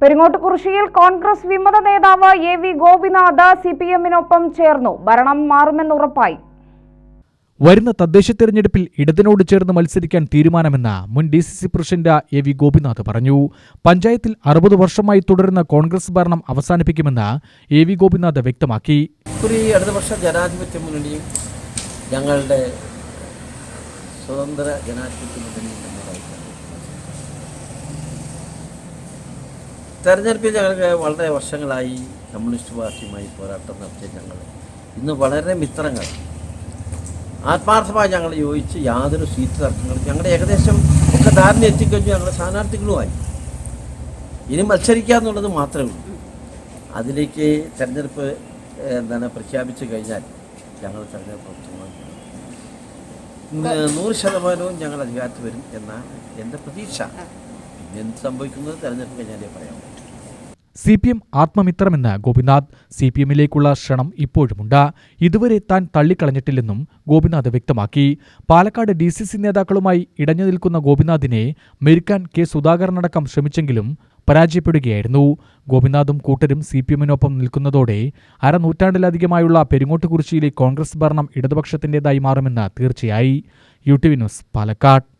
പെരിങ്ങോട്ടുകുറിശ്ശിയിൽ കോൺഗ്രസ് വിമത നേതാവ് A V Gopinath C P എമ്മിനൊപ്പം ചേർന്നു. ഭരണം മാറുമെന്ന് ഉറപ്പായി. വരുന്ന തദ്ദേശ തെരഞ്ഞെടുപ്പിൽ ഇടതിനോട് ചേർന്ന് മത്സരിക്കാൻ തീരുമാനമെന്ന് മുൻ D C C president A V Gopinath പറഞ്ഞു. പഞ്ചായത്തിൽ അറുപത് വർഷമായി തുടരുന്ന കോൺഗ്രസ് ഭരണം അവസാനിപ്പിക്കുമെന്ന് എ വി ഗോപിനാഥ് വ്യക്തമാക്കി. അടുത്ത ഇടതുപക്ഷ ജനാധിപത്യ മുന്നണിയും ഞങ്ങളുടെ സ്വതന്ത്ര ജനാധിപത്യ മുന്നണിയും തെരഞ്ഞെടുപ്പിൽ ഞങ്ങൾക്ക് വളരെ വർഷങ്ങളായി കമ്മ്യൂണിസ്റ്റ് പാർട്ടിയുമായി പോരാട്ടം നടത്തിയ ഞങ്ങൾ. ഇന്ന് വളരെ മിത്രങ്ങൾ. ആത്മാർത്ഥമായി ഞങ്ങൾ യോജിച്ച് യാതൊരു സീറ്റ് തർക്കങ്ങളും ഞങ്ങളുടെ ഏകദേശം ഒക്കെ ധാരണ എത്തിക്കഴിഞ്ഞു ഞങ്ങളുടെ സ്ഥാനാർത്ഥികളുമായി ഇനി മത്സരിക്കുക എന്നുള്ളത് മാത്രമേ ഉള്ളൂ. അതിലേക്ക് തെരഞ്ഞെടുപ്പ് എന്താണ് പ്രഖ്യാപിച്ചു കഴിഞ്ഞാൽ ഞങ്ങൾ തെരഞ്ഞെടുപ്പ് നൂറ് ശതമാനവും ഞങ്ങൾ അധികാരത്തിൽ വരും എന്നാണ് എന്റെ പ്രതീക്ഷ. പിന്നെ എന്ത് സംഭവിക്കുന്നത് തെരഞ്ഞെടുപ്പ് കഴിഞ്ഞാലേ പറയാം സി പി എം ആത്മമിത്രമെന്ന് ഗോപിനാഥ് സി പി എമ്മിലേക്കുള്ള ക്ഷണം ഇപ്പോഴുമുണ്ട്. ഇതുവരെ താൻ തള്ളിക്കളഞ്ഞിട്ടില്ലെന്നും ഗോപിനാഥ് വ്യക്തമാക്കി. പാലക്കാട് ഡി സി സി നേതാക്കളുമായി ഇടഞ്ഞു നിൽക്കുന്ന ഗോപിനാഥിനെ മെരുക്കാൻ കെ സുധാകരനടക്കം ശ്രമിച്ചെങ്കിലും പരാജയപ്പെടുകയായിരുന്നു. ഗോപിനാഥും കൂട്ടരും സി പി എമ്മിനൊപ്പം നിൽക്കുന്നതോടെ അരനൂറ്റാണ്ടിലധികമായുള്ള പെരുങ്ങോട്ടുകുറിശ്ശിയിലെ കോൺഗ്രസ് ഭരണം ഇടതുപക്ഷത്തിന്റേതായി മാറുമെന്ന് തീർച്ചയായി. U T V news Palakkad.